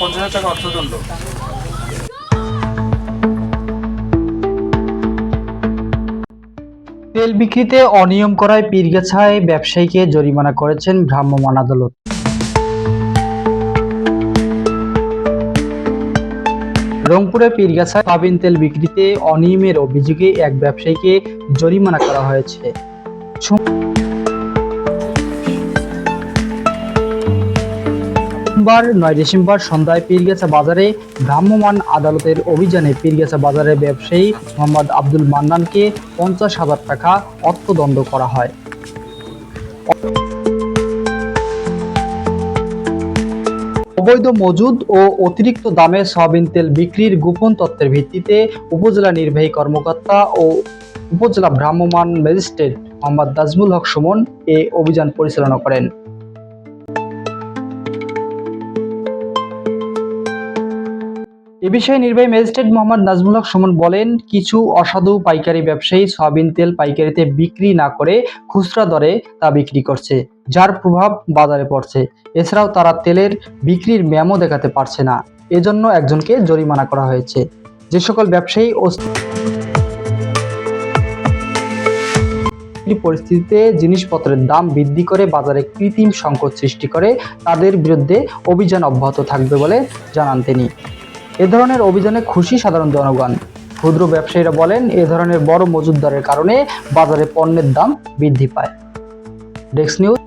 হাজার টাকা অর্থদণ্ড তেল বিক্রিতে অনিয়ম করায় পীরগাছায় ব্যবসায়ীকে জরিমানা করেছেন ভ্রাম্যমাণ আদালত। রংপুরে পীরগাছায় পাবিন তেল বিক্রিতে অনিয়মের অভিযোগে এক ব্যবসায়ীকে জরিমানা করা হয়েছে। সোমবার, নয় ডিসেম্বর সন্ধ্যায় পীরগাছা বাজারে ভ্রাম্যমাণ আদালতের অভিযানে পীরগাছা বাজারের ব্যবসায়ী মোহাম্মদ আব্দুল মান্নানকে পঞ্চাশ হাজার টাকা অর্থদণ্ড করা হয়। অবৈধ মজুদ ও অতিরিক্ত দামে সয়াবিন তেল বিক্রির গোপন তথ্যের ভিত্তিতে উপজেলা নির্বাহী কর্মকর্তা ও উপজেলা ভ্রাম্যমাণ ম্যাজিস্ট্রেট মোহাম্মদ নাজমুল হক সুমন এ অভিযান পরিচালনা করেন। এ বিষয়ে নির্বাহী ম্যাজিস্ট্রেট মোহাম্মদ নাজমুল হক সুমন বলেন, কিছু অসাধু পাইকারি ব্যবসায়ী সয়াবিন তেল পাইকারিতে বিক্রি না করে খুচরা দরে তা বিক্রি করছে, যার প্রভাব বাজারে পড়ছে। এছাড়াও তারা তেলের বিক্রির ম্যামও দেখাতে পারছে না। এজন্য একজনকে জরিমানা করা হয়েছে। যে সকল ব্যবসায়ী ও পরিস্থিতিতে জিনিসপত্রের দাম বৃদ্ধি করে বাজারে কৃত্রিম সংকট সৃষ্টি করে, তাদের বিরুদ্ধে অভিযান অব্যাহত থাকবে বলে জানান তিনি। এ ধরনের অভিযানে খুশি সাধারণ জনগণ। ক্ষুদ্র ব্যবসায়ীরা বলেন, এ ধরনের বড় মজুদদারের কারণে বাজারে পণ্যের দাম বৃদ্ধি পায়। Desk news